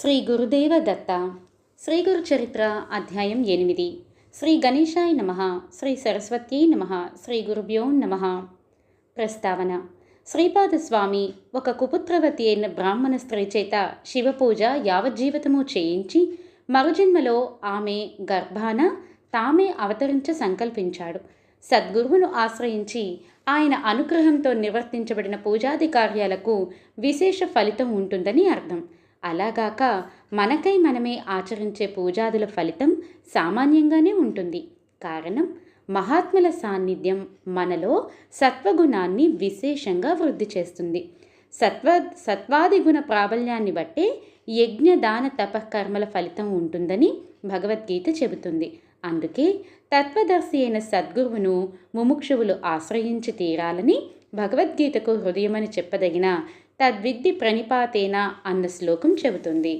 శ్రీ గురుదేవ దత్త శ్రీ గురు చరిత్ర అధ్యాయం ఎనిమిది. శ్రీ గణేశాయ నమ శ్రీ సరస్వత్యై నమ శ్రీ గురుభ్యో నమ. ప్రస్తావన. శ్రీపాదస్వామి ఒక కుపుత్రవతి అయిన బ్రాహ్మణ స్త్రీ చేత శివపూజ యావజ్జీవితము చేయించి మరుజన్మలో ఆమె గర్భాన తామే అవతరించ సంకల్పించాడు. సద్గురువును ఆశ్రయించి ఆయన అనుగ్రహంతో నిర్వర్తించబడిన పూజాది కార్యాలకు విశేష ఫలితం ఉంటుందని అర్థం. అలాగాక మనకై మనమే ఆచరించే పూజాదుల ఫలితం సామాన్యంగానే ఉంటుంది. కారణం మహాత్ముల సాన్నిధ్యం మనలో సత్వగుణాన్ని విశేషంగా వృద్ధి చేస్తుంది. సత్వ సత్వాది గుణ ప్రాబల్యాన్ని బట్టే యజ్ఞ దాన తపకర్మల ఫలితం ఉంటుందని భగవద్గీత చెబుతుంది. అందుకే తత్వదర్శి అయిన సద్గురువును ముముక్షువులు ఆశ్రయించి తీరాలని భగవద్గీతకు హృదయమని చెప్పదగిన తద్విద్ది ప్రణిపాతేన అన్న శ్లోకం చెబుతుంది.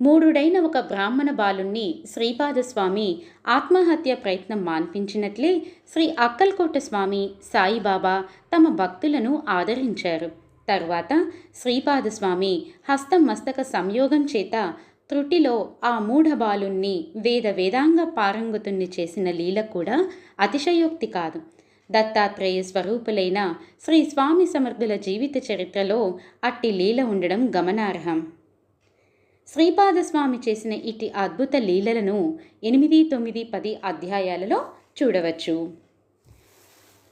మూడుడైన ఒక బ్రాహ్మణ బాలుణ్ణి శ్రీపాదస్వామి ఆత్మహత్య ప్రయత్నం మాన్పించినట్లే శ్రీ అక్కల్కోట స్వామి సాయిబాబా తమ భక్తులను ఆదరించారు. తరువాత శ్రీపాదస్వామి హస్తం మస్తక సంయోగం చేత త్రుటిలో ఆ మూఢ బాలుణ్ణి వేద వేదాంగ పారంగతుణ్ణి చేసిన లీల కూడా అతిశయోక్తి కాదు. దత్తాత్రేయ స్వరూపులైన శ్రీ స్వామి సమర్థుల జీవిత చరిత్రలో అట్టి లీల ఉండడం గమనార్హం. శ్రీపాదస్వామి చేసిన ఇటు అద్భుత లీలలను ఎనిమిది తొమ్మిది పది అధ్యాయాలలో చూడవచ్చు.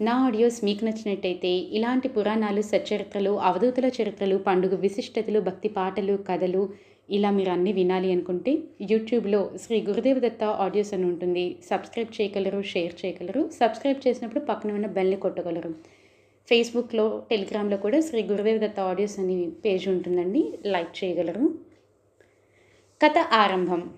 నా ఆడియోస్ మీకు నచ్చినట్టయితే ఇలాంటి పురాణాలు సచ్చరిత్రలు అవధూతుల చరిత్రలు పండుగ విశిష్టతలు భక్తి పాటలు కథలు ఇలా మీరు అన్నీ వినాలి అనుకుంటే యూట్యూబ్లో శ్రీ గురుదేవ దత్త ఆడియోస్ అని ఉంటుంది. సబ్స్క్రైబ్ చేయగలరు షేర్ చేయగలరు. సబ్స్క్రైబ్ చేసినప్పుడు పక్కన ఉన్న బెల్ని కొట్టగలరు. ఫేస్బుక్లో టెలిగ్రామ్లో కూడా శ్రీ గురుదేవ దత్త ఆడియోస్ అని పేజ్ ఉంటుందండి. లైక్ చేయగలరు. కథ ఆరంభం.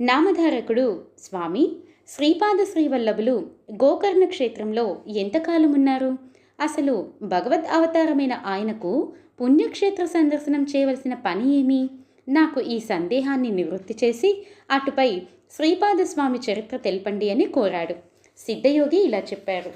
నామధారకుడు స్వామి శ్రీపాద శ్రీవల్లభులు గోకర్ణ క్షేత్రంలో ఎంతకాలం ఉన్నారు? అసలు భగవద్ అవతారమైన ఆయనకు పుణ్యక్షేత్ర సందర్శనం చేయవలసిన పని ఏమి? నాకు ఈ సందేహాన్ని నివృత్తి చేసి అటుపై శ్రీపాదస్వామి చరిత్ర తెలపండి అని కోరాడు. సిద్ధయోగి ఇలా చెప్పారు.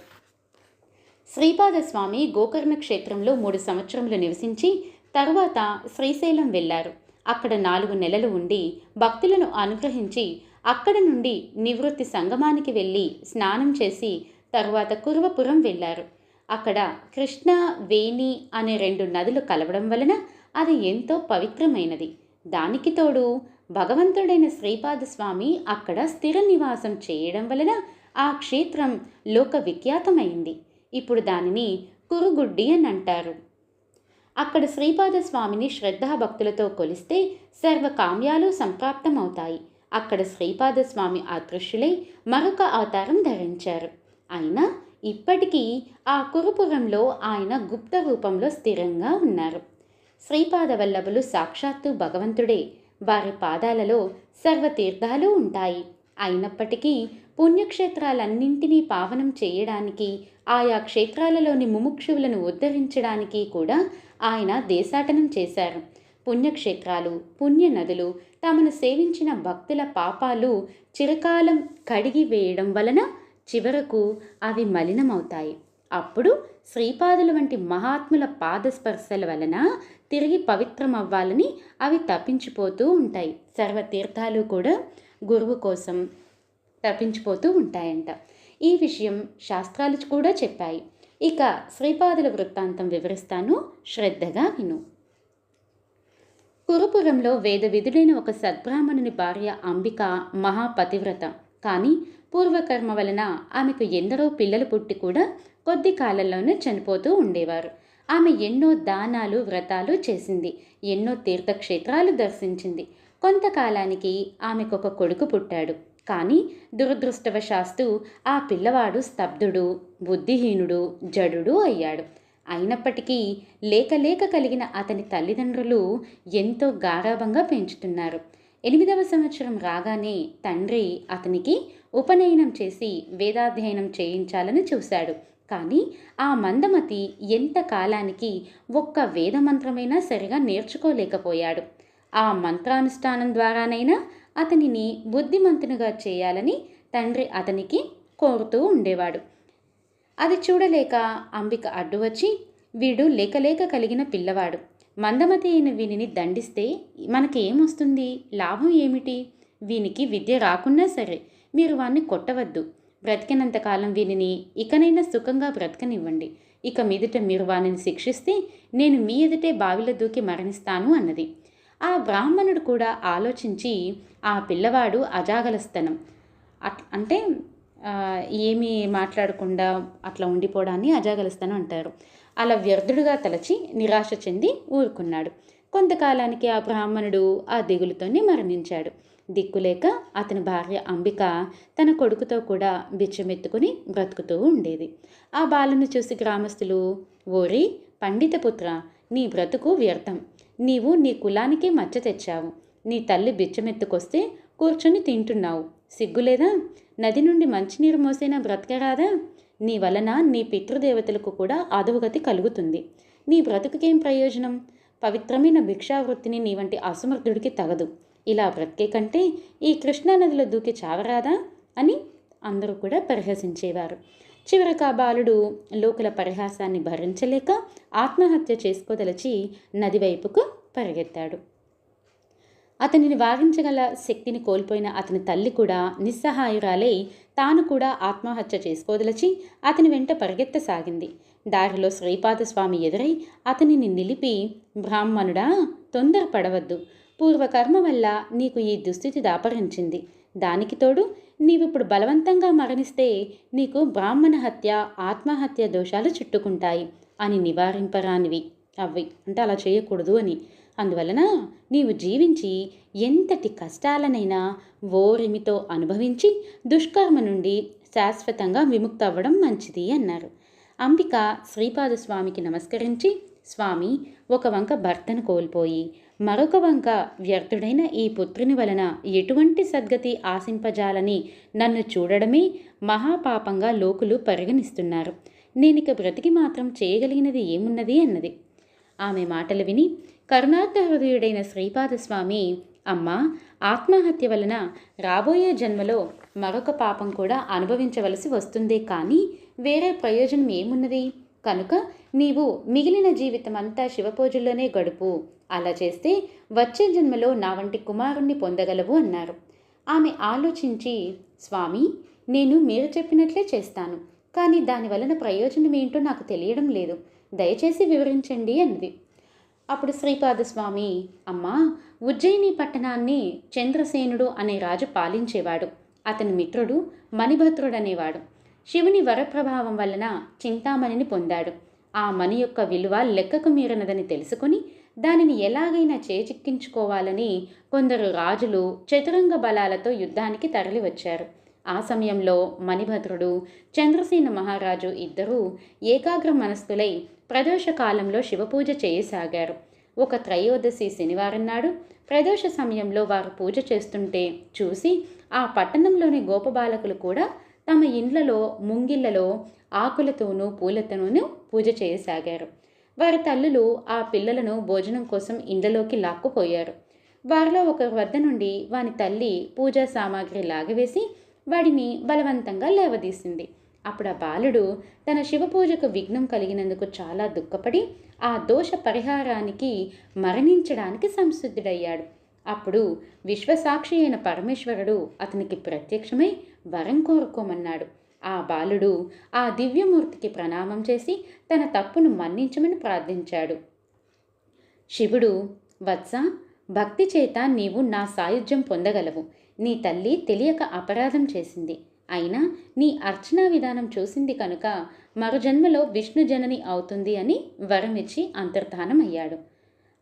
శ్రీపాదస్వామి గోకర్ణ క్షేత్రంలో మూడు సంవత్సరములు నివసించి తరువాత శ్రీశైలం వెళ్ళారు. అక్కడ నాలుగు నెలలు ఉండి భక్తులను అనుగ్రహించి అక్కడ నుండి నివృత్తి సంగమానికి వెళ్ళి స్నానం చేసి తరువాత కురువపురం వెళ్ళారు. అక్కడ కృష్ణ వేణి అనే రెండు నదులు కలవడం వలన అది ఎంతో పవిత్రమైనది. దానికి తోడు భగవంతుడైన శ్రీపాద స్వామి అక్కడ స్థిర నివాసం చేయడం వలన ఆ క్షేత్రం లోక విఖ్యాతమైంది. ఇప్పుడు దానిని కురుగుడ్డి అని అంటారు. అక్కడ శ్రీపాద స్వామిని శ్రద్ధాభక్తులతో కొలిస్తే సర్వకామ్యాలు సంప్రాప్తమవుతాయి. అక్కడ శ్రీపాద స్వామి అదృశ్యులై మరొక అవతారం ధరించారు. అయినా ఇప్పటికీ ఆ కురుపురంలో ఆయన గుప్త రూపంలో స్థిరంగా ఉన్నారు. శ్రీపాదవల్లభులు సాక్షాత్తు భగవంతుడే. వారి పాదాలలో సర్వతీర్థాలు ఉంటాయి. అయినప్పటికీ పుణ్యక్షేత్రాలన్నింటినీ పావనం చేయడానికి ఆయా క్షేత్రాలలోని ముముక్షువులను ఉద్ధరించడానికి కూడా ఆయన దేశాటనం చేశారు. పుణ్యక్షేత్రాలు పుణ్య నదులు తమను సేవించిన భక్తుల పాపాలు చిరకాలం కడిగి వేయడం వలన చివరకు అవి మలినమవుతాయి. అప్పుడు శ్రీపాదుల వంటి మహాత్ముల పాదస్పర్శల వలన తిరిగి పవిత్రమవ్వాలని అవి తప్పించిపోతూ ఉంటాయి. సర్వతీర్థాలు కూడా గురువు కోసం తప్పించిపోతూ ఉంటాయంట. ఈ విషయం శాస్త్రాలు కూడా చెప్పాయి. ఇక శ్రీపాదుల వృత్తాంతం వివరిస్తాను. శ్రద్ధగా విను. కురుపురంలో వేదవిధుడైన ఒక సద్బ్రాహ్మణుని భార్య అంబిక మహాపతివ్రత. కానీ పూర్వకర్మ వలన ఆమెకు ఎందరో పిల్లలు పుట్టి కూడా కొద్ది కాలంలోనే చనిపోతూ ఉండేవారు. ఆమె ఎన్నో దానాలు వ్రతాలు చేసింది. ఎన్నో తీర్థక్షేత్రాలు దర్శించింది. కొంతకాలానికి ఆమెకు ఒక కొడుకు పుట్టాడు. కానీ దురదృష్టవశాస్తు ఆ పిల్లవాడు స్తబ్దుడు బుద్ధిహీనుడు జడుడు అయ్యాడు. అయినప్పటికీ లేక లేక కలిగిన అతని తల్లిదండ్రులు ఎంతో గారాభంగా పెంచుతున్నారు. ఎనిమిదవ సంవత్సరం రాగానే తండ్రి అతనికి ఉపనయనం చేసి వేదాధ్యయనం చేయించాలని చూశాడు. కానీ ఆ మందమతి ఎంత కాలానికి ఒక్క వేదమంత్రమైనా సరిగా నేర్చుకోలేకపోయాడు. ఆ మంత్రానుష్ఠానం ద్వారానైనా అతనిని బుద్ధిమంతునిగా చేయాలని తండ్రి అతనికి కోరుతూ ఉండేవాడు. అది చూడలేక అంబిక అడ్డు వచ్చి వీడు లేకలేక కలిగిన పిల్లవాడు. మందమతి అయిన వీనిని దండిస్తే మనకి ఏమొస్తుంది లాభం ఏమిటి? వీనికి విద్య రాకున్నా సరే మీరు వాణ్ణి కొట్టవద్దు. బ్రతికినంతకాలం వీనిని ఇకనైనా సుఖంగా బ్రతకనివ్వండి. ఇక మీదట మీరు వానిని శిక్షిస్తే నేను మీ ఎదుటే బావిలో దూకి మరణిస్తాను అన్నది. ఆ బ్రాహ్మణుడు కూడా ఆలోచించి ఆ పిల్లవాడు అజాగలస్తనం. అట్ అంటే ఏమీ మాట్లాడకుండా అట్లా ఉండిపోవడాన్ని అజాగలస్తనం అంటారు. అలా వ్యర్థుడుగా తలచి నిరాశ చెంది ఊరుకున్నాడు. కొంతకాలానికి ఆ బ్రాహ్మణుడు ఆ దిగులుతోనే మరణించాడు. దిక్కులేక అతని భార్య అంబిక తన కొడుకుతో కూడా బిచ్చమెత్తుకుని బ్రతుకుతూ ఉండేది. ఆ బాలను చూసి గ్రామస్తులు ఓరి పండితపుత్ర నీ బ్రతుకు వ్యర్థం. నీవు నీ కులానికి మచ్చ తెచ్చావు. నీ తల్లి బిచ్చమెత్తుకొస్తే కూర్చొని తింటున్నావు. సిగ్గులేదా నది నుండి మంచినీరు మోసేనా బ్రతకరాదా? నీ వలన నీ పితృదేవతలకు కూడా అధోగతి కలుగుతుంది. నీ బ్రతుకుకేం ప్రయోజనం? పవిత్రమైన భిక్షావృత్తిని నీ వంటి అసమర్థుడికి తగదు. ఇలా బ్రతికే కంటే ఈ కృష్ణానదిలో దూకి చావరాదా? అని అందరూ కూడా పరిహసించేవారు. చివరికి ఆ బాలుడు లోకుల పరిహాసాన్ని భరించలేక ఆత్మహత్య చేసుకోదలచి నది వైపుకు పరిగెత్తాడు. అతనిని వారించగల శక్తిని కోల్పోయిన అతని తల్లి కూడా నిస్సహాయురాలై తాను కూడా ఆత్మహత్య చేసుకోదలచి అతని వెంట పరిగెత్తసాగింది. దారిలో శ్రీపాదస్వామి ఎదురై అతనిని నిలిపి బ్రాహ్మణుడా తొందరపడవద్దు. పూర్వకర్మ వల్ల నీకు ఈ దుస్థితి దాపరించింది. దానికి తోడు నీవిప్పుడు బలవంతంగా మరణిస్తే నీకు బ్రాహ్మణ హత్య ఆత్మహత్య దోషాలు చుట్టుకుంటాయి అని నివారింపరానివి. అవి అంటే అలా చేయకూడదు అని. అందువలన నీవు జీవించి ఎంతటి కష్టాలనైనా ఓరిమితో అనుభవించి దుష్కర్మ నుండి శాశ్వతంగా విముక్త అవ్వడం మంచిది అన్నారు. అంబిక శ్రీపాదస్వామికి నమస్కరించి స్వామి ఒక వంక భర్తను కోల్పోయి మరొక వంక వ్యర్థుడైన ఈ పుత్రుని వలన ఎటువంటి సద్గతి ఆశింపజాలని నన్ను చూడడమే మహాపాపంగా లోకులు పరిగణిస్తున్నారు. నేనిక బ్రతికి మాత్రం చేయగలిగినది ఏమున్నది? అన్నది. ఆమె మాటలు విని కరుణార్థ హృదయుడైన శ్రీపాదస్వామి అమ్మ ఆత్మహత్య వలన రాబోయే జన్మలో మరొక పాపం కూడా అనుభవించవలసి వస్తుంది కానీ వేరే ప్రయోజనం ఏమున్నది? కనుక నీవు మిగిలిన జీవితం అంతా శివపూజల్లోనే గడుపు. అలా చేస్తే వచ్చే జన్మలో నా వంటి కుమారుణ్ణి పొందగలవు అన్నారు. ఆమె ఆలోచించి స్వామి నేను మీరు చెప్పినట్లే చేస్తాను. కానీ దాని వలన ప్రయోజనం ఏంటో నాకు తెలియడం లేదు. దయచేసి వివరించండి అన్నది అప్పుడు శ్రీపాదస్వామి అమ్మా ఉజ్జయిని పట్టణాన్ని చంద్రసేనుడు అనే రాజు పాలించేవాడు. అతని మిత్రుడు మణిభద్రుడనేవాడు. శివుని వరప్రభావం వలన చింతామణిని పొందాడు. ఆ మణి యొక్క విలువ లెక్కకు మీరినదని తెలుసుకుని దానిని ఎలాగైనా చేజిక్కించుకోవాలని కొందరు రాజులు చతురంగ బలాలతో యుద్ధానికి తరలివచ్చారు. ఆ సమయంలో మణిభద్రుడు చంద్రసేన మహారాజు ఇద్దరూ ఏకాగ్ర మనస్థులై ప్రదోష కాలంలో శివపూజ చేయసాగారు. ఒక త్రయోదశి శనివారం నాడు ప్రదోష సమయంలో వారు పూజ చేస్తుంటే చూసి ఆ పట్టణంలోని గోపబాలకులు కూడా తమ ఇండ్లలో ముంగిళ్ళలో ఆకులతోనూ పూలతోనూ పూజ చేయసాగారు. వారి తల్లులు ఆ పిల్లలను భోజనం కోసం ఇండ్లలోకి లాక్కుపోయారు. వారిలో ఒకరి వద్ద నుండి వాని తల్లి పూజా సామాగ్రి లాగవేసి వాడిని బలవంతంగా లేవదీసింది. అప్పుడు ఆ బాలుడు తన శివ పూజకు విఘ్నం కలిగినందుకు చాలా దుఃఖపడి ఆ దోష పరిహారానికి మరణించడానికి సంసిద్ధుడయ్యాడు. అప్పుడు విశ్వసాక్షి అయిన పరమేశ్వరుడు అతనికి ప్రత్యక్షమై వరం కోరుకోమన్నాడు. ఆ బాలుడు ఆ దివ్యమూర్తికి ప్రణామం చేసి తన తప్పును మన్నించమని ప్రార్థించాడు. శివుడు వత్స భక్తి చేత నీవు నా సాయుధ్యం పొందగలవు. నీ తల్లి తెలియక అపరాధం చేసింది. అయినా నీ అర్చనా విధానం చూసింది కనుక మరు జన్మలో విష్ణు జనని అవుతుంది అని వరమిచ్చి అంతర్ధానం అయ్యాడు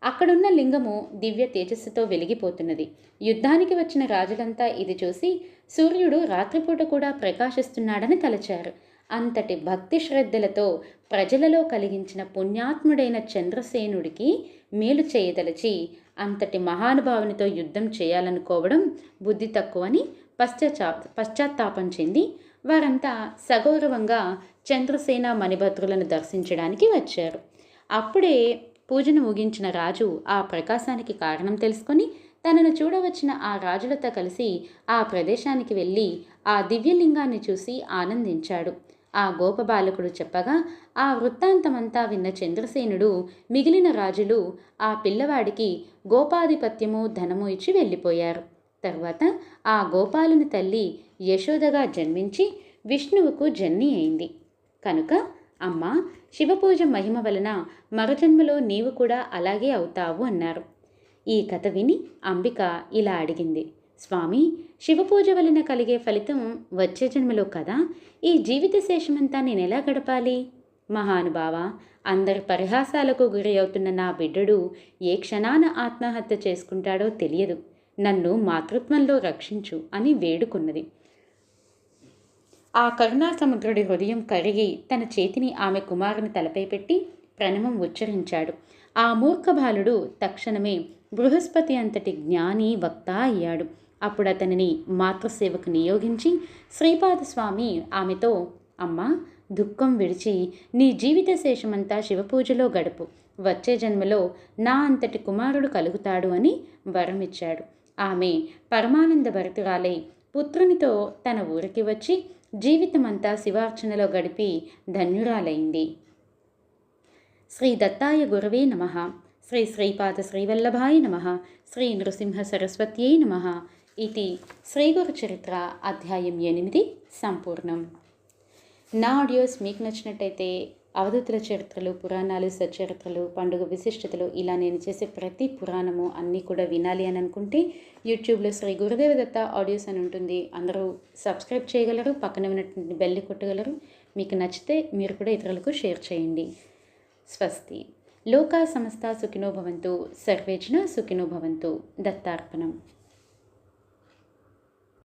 అక్కడున్న లింగము దివ్య తేజస్సుతో వెలిగిపోతున్నది. యుద్ధానికి వచ్చిన రాజులంతా ఇది చూసి సూర్యుడు రాత్రిపూట కూడా ప్రకాశిస్తున్నాడని తలచారు. అంతటి భక్తి శ్రద్ధలతో ప్రజలలో కలిగించిన పుణ్యాత్ముడైన చంద్రసేనుడికి మేలు చేయదలచి అంతటి మహానుభావునితో యుద్ధం చేయాలనుకోవడం బుద్ధి తక్కువని పశ్చాత్తా పశ్చాత్తాపం చెంది వారంతా సగౌరవంగా చంద్రసేన మణిభద్రులను దర్శించడానికి వచ్చారు. అప్పుడే పూజను ముగించిన రాజు ఆ ప్రకాశానికి కారణం తెలుసుకొని తనను చూడవచ్చిన ఆ రాజులతో కలిసి ఆ ప్రదేశానికి వెళ్ళి ఆ దివ్యలింగాన్ని చూసి ఆనందించాడు. ఆ గోపబాలకుడు చెప్పగా ఆ వృత్తాంతమంతా విన్న చంద్రసేనుడు మిగిలిన రాజులు ఆ పిల్లవాడికి గోపాధిపత్యము ధనము ఇచ్చి వెళ్ళిపోయారు. తర్వాత ఆ గోపాలుని తల్లి యశోదగా జన్మించి విష్ణువుకు జన్ని అయింది. కనుక అమ్మ శివపూజ మహిమ వలన మరుజన్మలో నీవు కూడా అలాగే అవుతావు అన్నారు. ఈ కథ విని అంబిక ఇలా అడిగింది. స్వామి శివపూజ వలన కలిగే ఫలితం వచ్చే జన్మలో కదా? ఈ జీవిత శేషమంతా నేను ఎలా గడపాలి? మహానుభావ అందరి పరిహాసాలకు గురి అవుతున్న నా బిడ్డడు ఏ క్షణాన ఆత్మహత్య చేసుకుంటాడో తెలియదు. నన్ను మాతృత్వంలో రక్షించు అని వేడుకున్నది. ఆ కరుణాసముద్రుడి హృదయం కరిగి తన చేతిని ఆమె కుమారుని తలపై పెట్టి ప్రణమం ఉచ్చరించాడు. ఆ మూర్ఖబాలుడు తక్షణమే బృహస్పతి అంతటి జ్ఞాని వక్త అయ్యాడు. అప్పుడు అతనిని మాతృసేవకు నియోగించి శ్రీపాదస్వామి ఆమెతో అమ్మా దుఃఖం విడిచి నీ జీవిత శేషమంతా శివపూజలో గడుపు. వచ్చే జన్మలో నా అంతటి కుమారుడు కలుగుతాడు అని వరమిచ్చాడు. ఆమె పరమానంద భరతురాలై పుత్రునితో తన ఊరికి వచ్చి జీవితమంతా శివార్చనలో గడిపి ధన్యురాలైంది. శ్రీ దత్తాయ గురవే నమ. శ్రీ శ్రీపాద శ్రీవల్లభాయ నమ. శ్రీ నృసింహ సరస్వత్యై నమ. ఇది శ్రీగురుచరిత్ర అధ్యాయం ఎనిమిది సంపూర్ణం. నా ఆడియోస్ మీకు నచ్చినట్టయితే అవధూతుల చరిత్రలు పురాణాలు సచరిత్రలు పండుగ విశిష్టతలు ఇలా నేను చేసే ప్రతి పురాణము అన్నీ కూడా వినాలి అని అనుకుంటే యూట్యూబ్లో శ్రీ గురుదేవ దత్త ఆడియోస్ అని ఉంటుంది. అందరూ సబ్స్క్రైబ్ చేయగలరు పక్కన ఉన్నటువంటి బెల్ కొట్టగలరు. మీకు నచ్చితే మీరు కూడా ఇతరులకు షేర్ చేయండి. స్వస్తి. లోకా సంస్థ సుఖినో భవంతు. సర్వేజన సుఖినో భవంతు. దత్తార్పణం.